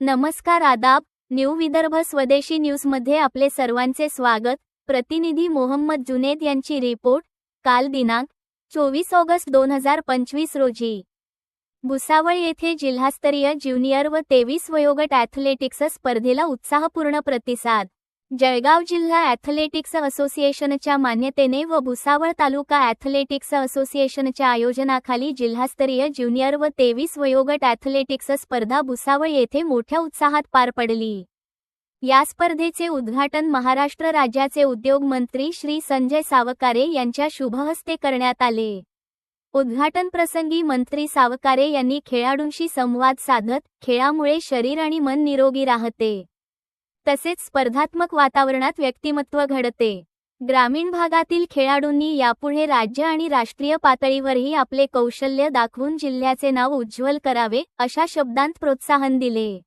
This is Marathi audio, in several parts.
नमस्कार आदाब न्यू विदर्भ स्वदेशी न्यूजमध्ये आपले सर्वांचे स्वागत. प्रतिनिधी मोहम्मद जुनेद यांची रिपोर्ट काल दिनांक चोवीस ऑगस्ट दोन हजार पंचवीस रोजी. भुसावळ येथे जिल्हास्तरीय ज्युनियर व तेवीस वयोगट ॲथलेटिक्स स्पर्धेला उत्साहपूर्ण प्रतिसाद. जळगाव जिल्हा ॲथलेटिक्स असोसिएशनच्या मान्यतेने व भुसावळ तालुका ॲथलेटिक्स असोसिएशनच्या आयोजनाखाली जिल्हास्तरीय ज्युनियर व तेवीस वयोगट ॲथलेटिक्स स्पर्धा भुसावळ येथे मोठ्या उत्साहात पार पडली. या स्पर्धेचे उद्घाटन महाराष्ट्र राज्याचे उद्योग मंत्री श्री संजय सावकारे यांच्या शुभहस्ते करण्यात आले. उद्घाटन प्रसंगी मंत्री सावकारे यांनी खेळाडूंशी संवाद साधत खेळामुळे शरीर आणि मन निरोगी राहते. तसेच स्पर्धात्मक वातावरणात व्यक्तिमत्व घडते. ग्रामीण भागातील खेळाडूंनी यापुढे राज्य आणि राष्ट्रीय पातळीवरही आपले कौशल्य दाखवून जिल्ह्याचे नाव उज्ज्वल करावे अशा शब्दांत प्रोत्साहन दिले.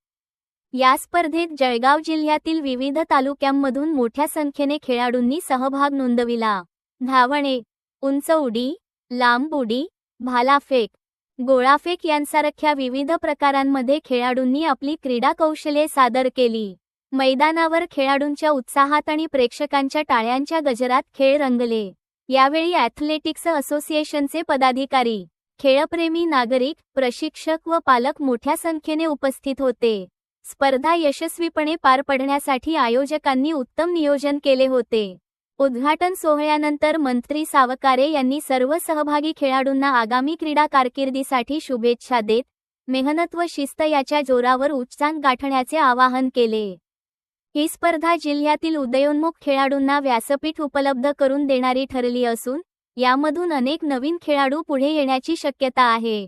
या स्पर्धेत जळगाव जिल्ह्यातील विविध तालुक्यांमधून मोठ्या संख्येने खेळाडूंनी सहभाग नोंदविला. धावणे उंच उडी लांब उडी भालाफेक गोळाफेक यांसारख्या विविध प्रकारांमध्ये खेळाडूंनी आपली क्रीडा कौशल्ये सादर केली. मैदानावर खेळाडूंच्या उत्साहात आणि प्रेक्षकांच्या टाळ्यांच्या गजरात खेळ रंगले. यावेळी ॲथलेटिक्स असोसिएशनचे पदाधिकारी खेळप्रेमी नागरिक प्रशिक्षक व पालक मोठ्या संख्येने उपस्थित होते. स्पर्धा यशस्वीपणे पार पडण्यासाठी आयोजकांनी उत्तम नियोजन केले होते. उद्घाटन सोहळ्यानंतर मंत्री सावकारे यांनी सर्व सहभागी खेळाडूंना आगामी क्रीडा कारकिर्दीसाठी शुभेच्छा देत मेहनत व शिस्त याच्या जोरावर उच्चांक गाठण्याचे आवाहन केले. ही स्पर्धा जिल्ह्यातील उदयोन्मुख खेळाडूंना व्यासपीठ उपलब्ध करून देणारी ठरली असून यामधून अनेक नवीन खेळाडू पुढे येण्याची शक्यता आहे.